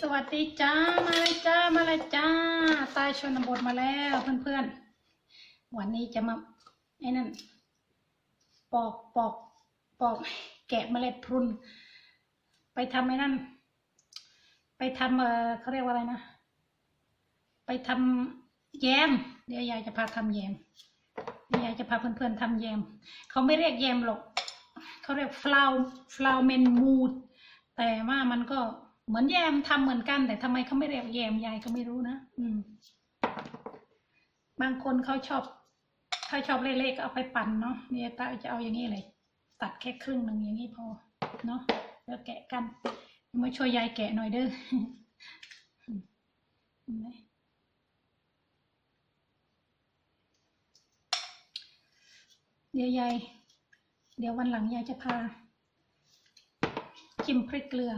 สวัสดีจ้า มาเลยจ้า มาเลยจ้า ตายชนบทมาแล้วเพื่อนๆ วันนี้จะมาไอ้นั่น ปอกปอกปอกแกะเมล็ดพรุน ไปทำไอ้นั่น ไปทำเออเขาเรียกว่าอะไรนะ ไปทำแยม เดี๋ยวยายจะพาทำแยมยวยายจะพาเพื่อนๆทำแยม เขาไม่เรียกแยมหรอก เขาเรียกฟลาวฟลาวเมนมูดแต่ว่ามันก็ เหมือนแยมทำเหมือนกัน แต่ทำไมเขาไม่เรียกแยมยายก็ไม่รู้นะอืม บางคนเขาชอบเขาชอบเละๆก็เอาไปปั่นเนาะเนี่ยตาจะเอาอย่างนี้เลย ตัดแค่ครึ่งหนึ่งอย่างนี้พอ เนาะแล้วแกะกันมาช่วยยายแกะหน่อยเด้อเห็นไหมเดี๋ยวยาย เดี๋ยววันหลังยายจะพาจิ้มพริกเกลือ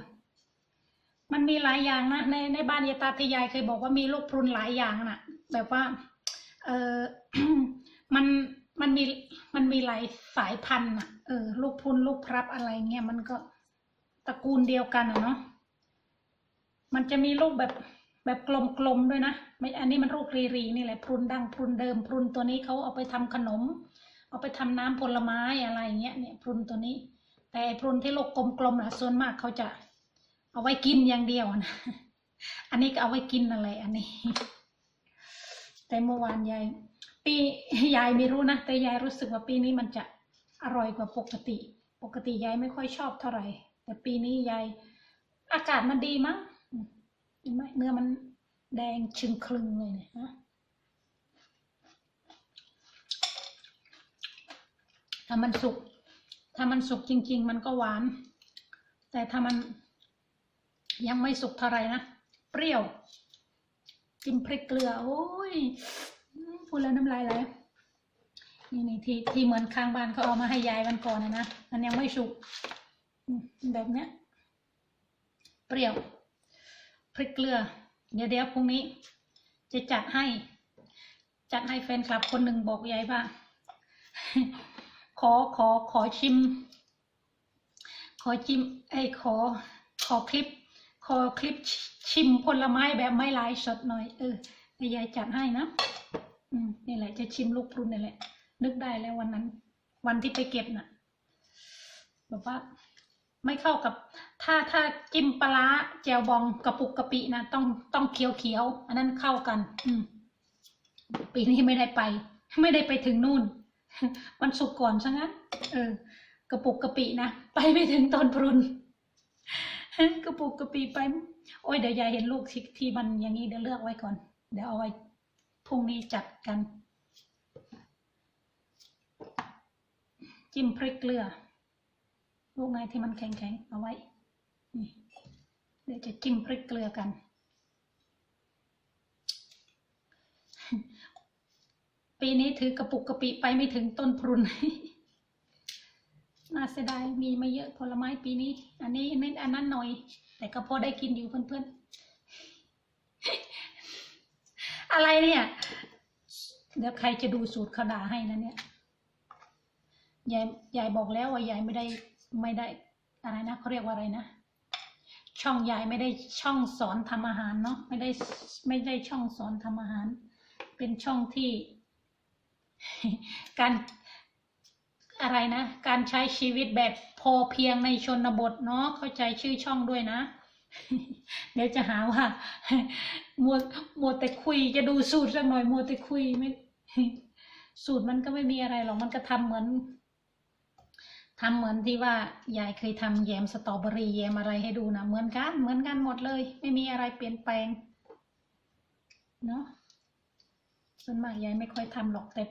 มันมีหลายอย่างนะในในบ้านยายตาที่ยายเคยบอกว่ามีลูกพรุนหลายอย่างน่ะแบบว่า เออมันมันมีมันมีหลายสายพันธุ์น่ะเออลูกพรุนลูกพรับอะไรเงี้ยมันก็ตระกูลเดียวกันอะเนาะมันจะมีลูกแบบแบบกลมๆด้วยนะไม่อันนี้มันลูกรีรีนี่แหละพรุนดังพรุนเดิมพรุนตัวนี้เขาเอาไปทำขนม เอาไปทำน้ำผลไม้อะไรเงี้ยเนี่ยพรุนตัวนี้ แต่พรุนที่ลูกกลมๆนะส่วนมากเขาจะ เอาไว้กินอย่างเดียวนะ อันนี้ก็เอาไว้กินอะไรอันนี้ แต่เมื่อวานยายปียายไม่รู้นะ แต่ยายรู้สึกว่าปีนี้มันจะอร่อยกว่าปกติ ปกติยายไม่ค่อยชอบเท่าไหร่ แต่ปีนี้ยายอากาศมันดีมั้งเห็นไหมเนื้อมันแดงชึงคลึงเลยเนี่ยฮะถ้ามันสุก ถ้ามันสุกจริง ๆ มันก็หวาน แต่ถ้ามัน ยังไม่สุกเท่าไรนะ เปรี้ยว จิ้มพริกเกลือ โอ้ยพูดแล้วน้ำลายไหลนี่นี่ที่ที่เหมือนข้างบ้านเขาเอามาให้ยายวันก่อนนะนะมันยังไม่สุกแบบเนี้ย เปรี้ยว พริกเกลือ เดี๋ยวเดี๋ยวพรุ่งนี้ จะจัดให้ จัดให้แฟนคลับคนหนึ่งบอกยายว่า ขอขอขอชิม ขอชิมไอ้ขอขอคลิป ขอคลิปชิมผลไม้แบบไม่ไลฟ์สดหน่อย เออเดี๋ยายจัดให้นะ อืมนี่แหละจะชิมลูกพรุนนี่แหละ นึกได้แล้ววันนั้น วันที่ไปเก็บน่ะแบบว่าไม่เข้ากับ ถ้าถ้าจิ้มปลาร้าแจวบองกระปุกกะปินะต้องต้องเคี้ยวเคี้ยวอันนั้นเข้ากัน อืม ปีนี้ไม่ได้ไป ไม่ได้ไปถึงนู่นมันสุกก่อนซะงั้น เออ กระปุกกะปินะ ไปไม่ถึงต้นพรุน กระปุกกระปิไป โอ้ยเดี๋ยวยายเห็นลูกที่ที่มันอย่างนี้เดี๋ยวเลือกไว้ก่อน เดี๋ยวเอาไว้พรุ่งนี้จัดกัน จิ้มพริกเกลือ ลูกไหนที่มันแข็งๆเอาไว้นี่เดี๋ยวจะจิ้มพริกเกลือกัน ปีนี้ถือกระปุกกระปิไปไม่ถึงต้นพรุน น่าเสียดายมีไม่เยอะผลไม้ปีนี้ อันนี้อันนี้อันนั้นหน่อย แต่ก็พอได้กินอยู่เพื่อนๆ อะไรเนี่ย เดี๋ยวใครจะดูสูตรขดาให้นะเนี่ยยายยายบอกแล้วว่ายายไม่ได้ไม่ได้อะไรนะเขาเรียกว่าอะไรนะช่องยายไม่ได้ช่องสอนทำอาหารเนาะไม่ได้ไม่ได้ช่องสอนทำอาหาร เป็นช่องที่ การ อะไรนะ การใช้ชีวิตแบบพอเพียงในชนบทเนาะเข้าใจชื่อช่องด้วยนะ เดี๋ยวจะหาว่ามัวมัวแต่คุยจะดูสูตรสักหน่อยมัวแต่คุยไม่สูตรมันก็ไม่มีอะไรหรอกมันก็ทำเหมือนทำเหมือนที่ว่ายายเคยทำแยมสตรอเบอรี่แยมอะไรให้ดูนะเหมือนกันเหมือนกันหมดเลย ไม่มีอะไรเปลี่ยนแปลงเนาะส่วนมากยายไม่ค่อยทำหรอกแต่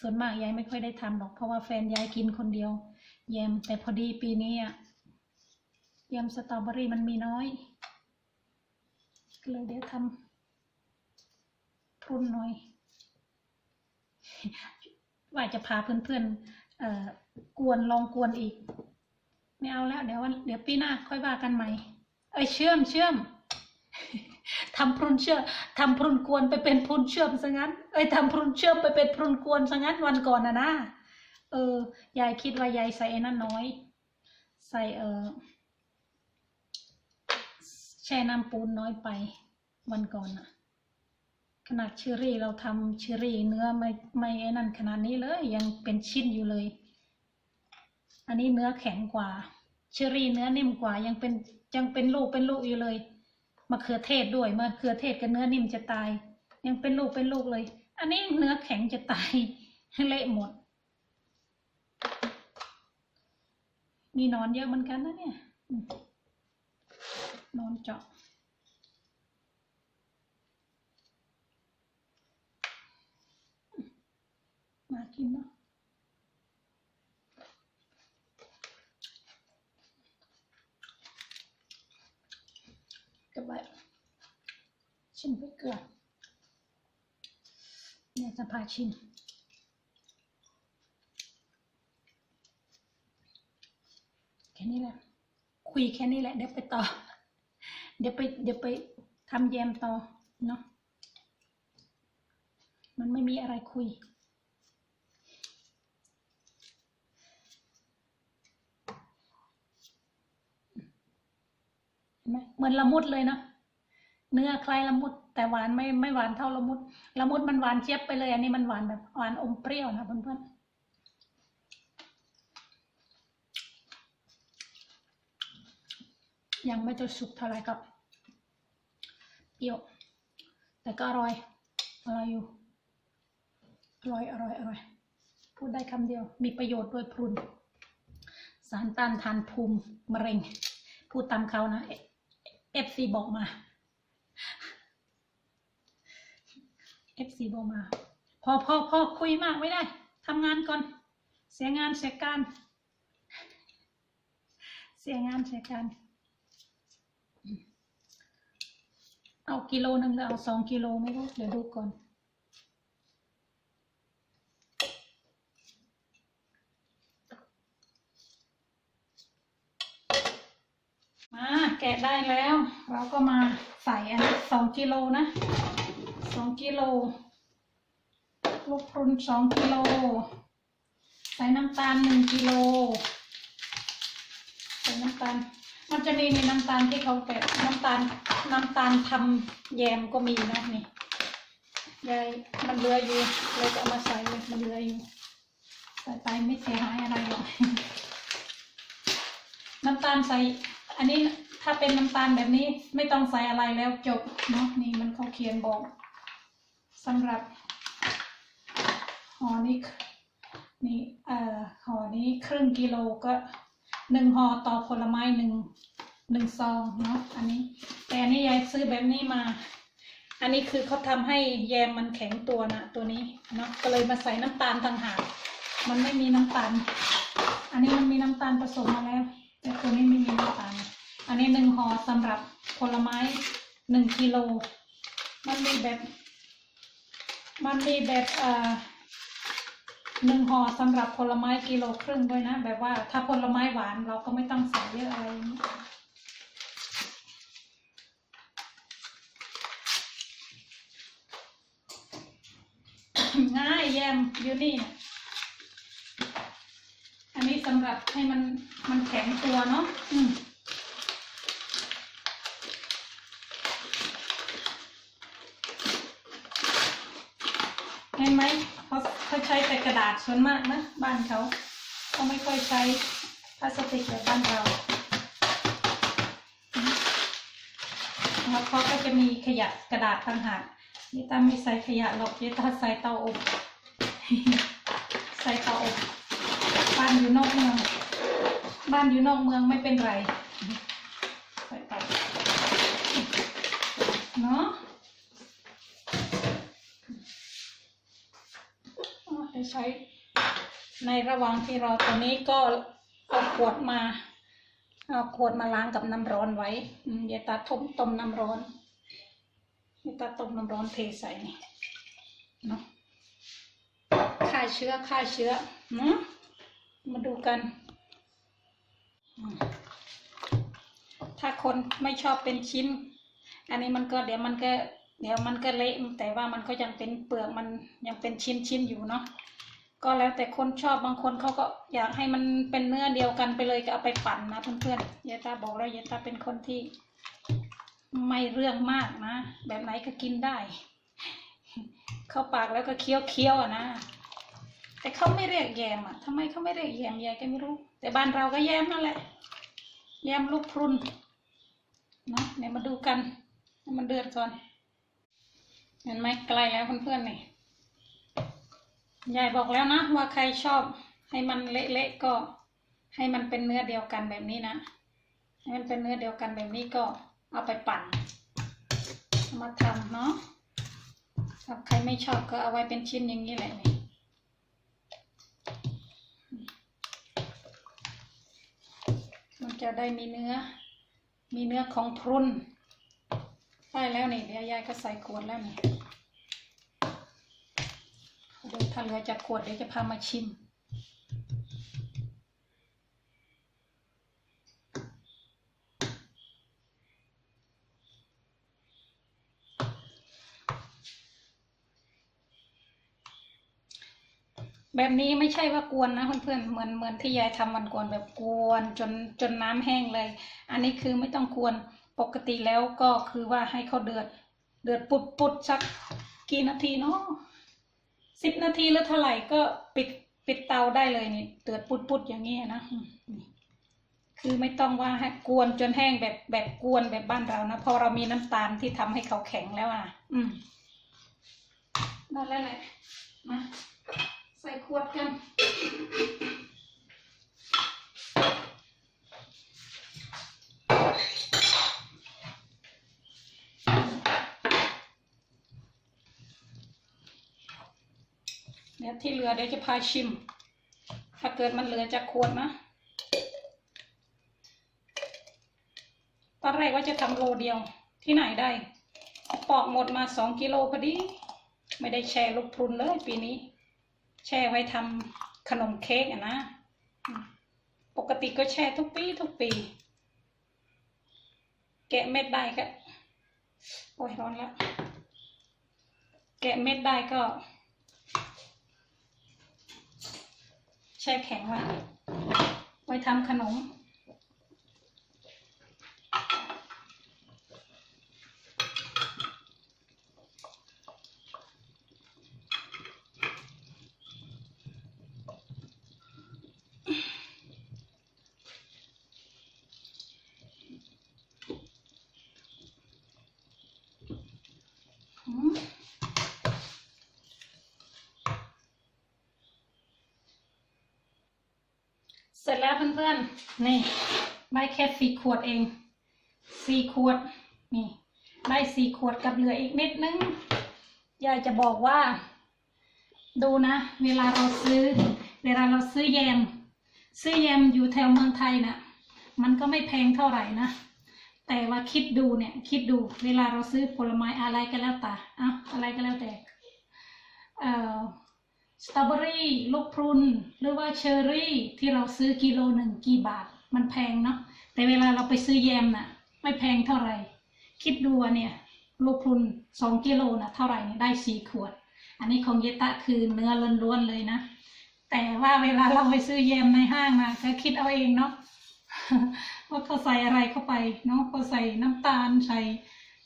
ส่วนมากยายไม่ค่อยได้ทำหรอก เพราะว่าแฟนยายกินคนเดียว แยมแต่พอดีปีนี้อะแยมสตรอเบอรี่มันมีน้อยก็เลยเดี๋ยวทำพรุนหน่อย ว่าจะพาเพื่อนๆเอ่อกวนลองกวนอีก ไม่เอาแล้ว เดี๋ยววันเดี๋ยวปีหน้าค่อยว่ากันใหม่ เอ้ยเชื่อมเชื่อม ทำพรุนเชื่อทำพรุนกวนไปเป็นพรุนเชื่อมซะงั้นเอ้ยทำพรุนเชื่อมไปเป็นพรุนกวนซะงั้นวันก่อนนะนะเออยายคิดว่ายายใส่นั่นน้อย ใส่เออแช่น้ำปูนน้อยไปวันก่อนอะขนาดเชอรี่เราทำเชอรี่เนื้อไม่ไม่ไอ้นั่นขนาดนี้เลยยังเป็นชิ้นอยู่เลย อันนี้เนื้อแข็งกว่า เชอรี่เนื้อนิ่มกว่ายังเป็นยังเป็นลูกเป็นลูกอยู่เลย มะเขือเทศด้วยมะเขือเทศกับเนื้อนิ่มจะตาย ยังเป็นลูกเป็นลูกเลย อันนี้เนื้อแข็งจะตายเละหมด มีนอนเยอะเหมือนกันนะเนี่ยนอนเจาะมากินเนาะ เกับไว้ชิมพริกเกลือเนี่ยจะพาชิมแค่นี้แหละ คุยแค่นี้แหละ เดี๋ยวไปต่อ เดี๋ยวไป เดี๋ยวไปทำแยมต่อเนาะมันไม่มีอะไรคุย เห็นไหมเหมือนละมุดเลยเนาะเนื้อคล้ายละมุด แต่หวานไม่ไม่หวานเท่าละมุดละมุดมันหวานเจี๊ยบไปเลย อันนี้มันหวานแบบหวานอมเปรี้ยวนะเพื่อนๆยังไม่จะสุกเท่าไหร่กับเปรี้ยว แต่ก็อร่อย อร่อยอยู่ อร่อย อร่อย อร่อย พูดได้คำเดียว มีประโยชน์ด้วยพรุน สารต้านทานภูมิมะเร็ง พูดตามเขานะ เอฟซีบอกมาเอฟซีบอกมา พอพอพอคุยมากไม่ได้ทำงานก่อน เสียงานเสียการ เสียงานเสียการ เอากิโลหนึ่งหรือเอาสองกิโลไม่รู้เดี๋ยวดูก่อน มา แกะได้แล้ว เราก็มาใส่อันสองกิโลนะสองกิโลลูกพรุนสองกิโล ใส่น้ำตาลหนึ่งกิโล ใส่น้ำตาล มันจะมีมีน้ำตาลที่เขาแบบน้ำตาลน้ำตาลทำแยมก็มีนะนี่ยายมันเหลืออยู่เลยจะเอามาใส่เลยมันเหลืออยู่ใส่ไปไม่เสียหายอะไรหรอกน้ำตาลใส่ อันนี้ ถ้าเป็นน้ำตาลแบบนี้ไม่ต้องใส่อะไรแล้วจบเนาะนี่มันเขาเขียนบอกสำหรับห่อนี้นี่เอ่อห่อนี้ครึ่งกิโลก็หนึ่งห่อต่อผลไม้หนึ่งหนึ่งซองเนาะอันนี้ แต่อันนี้ยายซื้อแบบนี้มา อันนี้คือเขาทำให้แยมมันแข็งตัวนะตัวนี้เนาะก็เลยมาใส่น้ำตาลต่างหากมันไม่มีน้ำตาล อันนี้มันมีน้ำตาลผสมมาแล้ว แต่ตัวนี้ไม่มีน้ำตาล อันนี้หนึ่งห่อสำหรับผลไม้หนึ่งกิโล มันมีแบบ มันมีแบบเอ่อหนึ่งห่อสำหรับผลไม้กิโลครึ่งด้วยนะ แบบว่าถ้าผลไม้หวานเราก็ไม่ต้องใส่เยอะอะไรอย่างนี้ง่ายแยมอยู่นี่ อันนี้สำหรับให้มันมันแข็งตัวเนาะอืมเห็นไหมเขาเขาใช้แต่ กระดาษส่วนมากนะ บ้านเขาเขาไม่ค่อยใช้พลาสติกแบบบ้านเราแล้วเขาก็จะมีขยะกระดาษต่างหากยี่ตาไม่ใส่ขยะหรอกยี่ตาใส่เตาอบใส่เตาอบบ้านอยู่นอกเมือง บ้านอยู่นอกเมืองไม่เป็นไรใส่เตาเนาะอ๋อจะ ใช้ ในระหว่างที่รอตัวนี้ก็เอาขวดมาเอาขวดมาล้างกับน้ำร้อนไว้อืมเยตาต้มต้มน้ำร้อนเยตาต้มน้ำร้อนเทใส่นี่เนาะฆ่าเชื้อฆ่าเชื้อเนาะมาดูกัน ถ้าคนไม่ชอบเป็นชิ้น อันนี้มันก็เดี๋ยวมันก็ เดี๋ยวมันก็เละแต่ว่ามันก็ยังเป็นเปลือกมันยังเป็นชิ้นชิ้นๆอยู่เนาะก็แล้วแต่คนชอบบางคนเขาก็อยากให้มันเป็นเนื้อเดียวกันไปเลยก็เอาไปปั่นนะเพื่อนๆยายตาบอกแล้วยายตาเป็นคนที่ไม่เรื่องมากนะ แบบไหนก็กินได้ เข้าปากแล้วก็เคี้ยวเคี้ยวๆอะนะแต่เขาไม่เรียกแยมอะทำไมเขาไม่เรียกแยมยายก็ไม่รู้ แต่บ้านเราก็แยมนั่นแหละ แยมลูกพรุนนะเดี๋ยวมาดูกันมันเดือดก่อน เห็นไหมไกลแล้วเพื่อนๆนี่ยายบอกแล้วนะว่าใครชอบให้มันเละๆก็ ให้มันเป็นเนื้อเดียวกันแบบนี้นะให้มันเป็นเนื้อเดียวกันแบบนี้ก็เอาไปปั่นมาทำเนาะถ้าใครไม่ชอบก็เอาไว้เป็นชิ้นอย่างนี้แหละนี่มันจะได้มีเนื้อ มีเนื้อของพรุนได้แล้วนี่เดี๋ยวยายก็ใส่ขวดแล้วนี่เดี๋ยว ถ้าเหลือจากขวดเดี๋ยวจะพามาชิม แบบนี้ไม่ใช่ว่ากวนนะเพื่อนๆเหมือนเหมือนที่ยายทำวันก่อนแบบกวนจนจนน้ำแห้งเลย อันนี้คือไม่ต้องกวนปกติแล้วก็คือว่าให้เขาเดือด เดือดปุดปุดๆสักกี่นาทีเนาะ สิบนาทีหรือเท่าไหร่ก็ปิดปิดเตาได้เลยนี่เตือดปุดปุดๆอย่างนี้นะคือไม่ต้องว่าให้กวนจนแห้งแบบแบบกวนแบบบ้านเรานะพอเรามีน้ำตาลที่ทำให้เขาแข็งแล้วอะ อืมนั่นแหละแหละมาใส่ขวดกัน เดี๋ยว ที่เหลือเดี๋ยวจะพาชิม ถ้าเกิดมันเหลือจากขวดนะ ตอนแรกว่าจะทำโลเดียวที่ไหนได้ปอกหมดมาสองกิโลพอดี ไม่ได้แช่ลูกพรุนเลยปีนี้ แช่ไว้ทำขนมเค้กอะนะ ปกติก็แช่ทุกปีทุกปี แกะเม็ดได้ก็ โอ้ยร้อนแล้ว แกะเม็ดได้ก็ แช่แข็งไว้ ไว้ทำขนม อืม เสร็จแล้วเพื่อนๆ นี่ ได้แค่สี่ขวดเอง สี่ขวด นี่ ได้สี่ขวดกับเหลืออีกนิดนึง ยายจะบอกว่า ดูนะ เวลาเราซื้อ เวลาเราซื้อแยม ซื้อแยมอยู่แถวเมืองไทยนะ่ะ มันก็ไม่แพงเท่าไหร่นะ แต่ว่าคิดดูเนี่ย คิดดู เวลาเราซื้อผลไม้อะไรก็แล้วแต่อะอะไรก็แล้วแต่ เอ่อ สตรอเบอรี่ลูกพรุนหรือว่าเชอร์รี่ที่เราซื้อกิโลหนึ่งกี่บาท มันแพงเนาะแต่เวลาเราไปซื้อแยมน่ะ ไม่แพงเท่าไหร่ คิดดูเนี่ย ลูกพรุนสองกิโลน่ะเท่าไหร่เนี่ยได้สี่ขวด อันนี้ของเยตะคือเนื้อล้วนๆเลยนะ แต่ว่าเวลาเราไปซื้อแยมในห้างนะก็คิดเอาเองเนาะว่าเขาใส่อะไรเข้าไปเนาะเขาใส่น้ำตาลใส่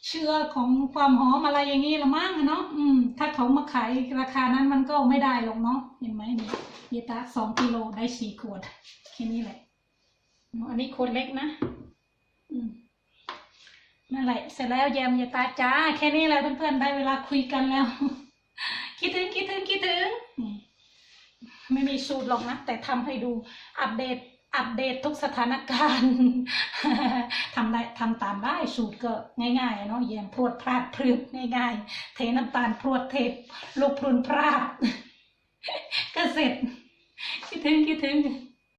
เชื้อของความหอมอะไรอย่างนี้ละมั้งเนาะอืม ถ้าเขามาขายราคานั้นมันก็ไม่ได้หรอกเนาะเห็นไหมนี่เยตะสองกิโลได้สี่ขวดแค่นี้แหละอันนี้ขวดเล็กนะ อืมนั่นแหละ เสร็จแล้วแยมเยตาจ้า แค่นี้แหละเพื่อนๆได้เวลาคุยกันแล้ว คิดถึงคิดถึงคิดถึงไม่มีสูตรหรอกนะ แต่ทำให้ดูอัปเดต อัปเดตทุกสถานการณ์ทำได้ทำตามได้สูตรก็ง่ายๆเนาะแยมพรวดพลาดพรึบง่ายๆ เทน้ำตาลพรวดเทลูกพรุนพลาดก็เสร็จคิดถึงคิดถึง